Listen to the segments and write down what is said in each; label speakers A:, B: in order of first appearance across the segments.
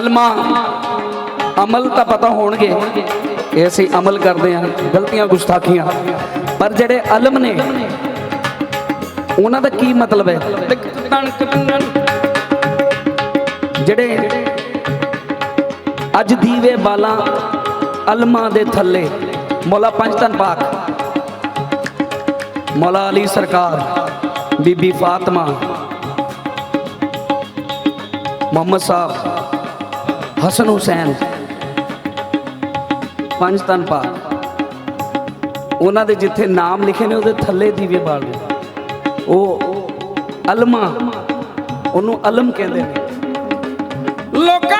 A: ਅਲਮਾ ਅਮਲ ਤਾਂ ਪਤਾ ਹੋਣਗੇ। ਇਹ ਅਸੀਂ ਅਮਲ ਕਰਦੇ ਹਾਂ ਗਲਤੀਆਂ ਗੁਸਤਾਖੀਆਂ। ਪਰ ਜਿਹੜੇ ਅਲਮ ਨੇ ਉਹਨਾਂ ਦਾ ਕੀ ਮਤਲਬ ਹੈ? ਜਿਹੜੇ ਅੱਜ ਦੀਵੇ ਬਾਲਾਂ ਅਲਮਾ ਦੇ ਥੱਲੇ ਮੌਲਾ ਪੰਜਤਨ ਪਾਕ ਮੌਲਾ ਅਲੀ ਸਰਕਾਰ ਬੀਬੀ ਫਾਤਮਾ ਮੁਹੰਮਦ ਸਾਹਿਬ ਹਸਨ ਹੁਸੈਨ, ਪੰਜ ਤਨ ਪਾ। ਉਹਨਾਂ ਦੇ ਜਿੱਥੇ ਨਾਮ ਲਿਖੇ ਨੇ, ਉਹਦੇ ਥੱਲੇ ਦੀਵੇ ਬਾਲ ਨੇ ਉਹ ਅਲਮਾ, ਉਹਨੂੰ ਅਲਮ ਕਹਿੰਦੇ ਨੇ।
B: ਲੋਕਾਂ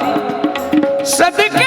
A: सदक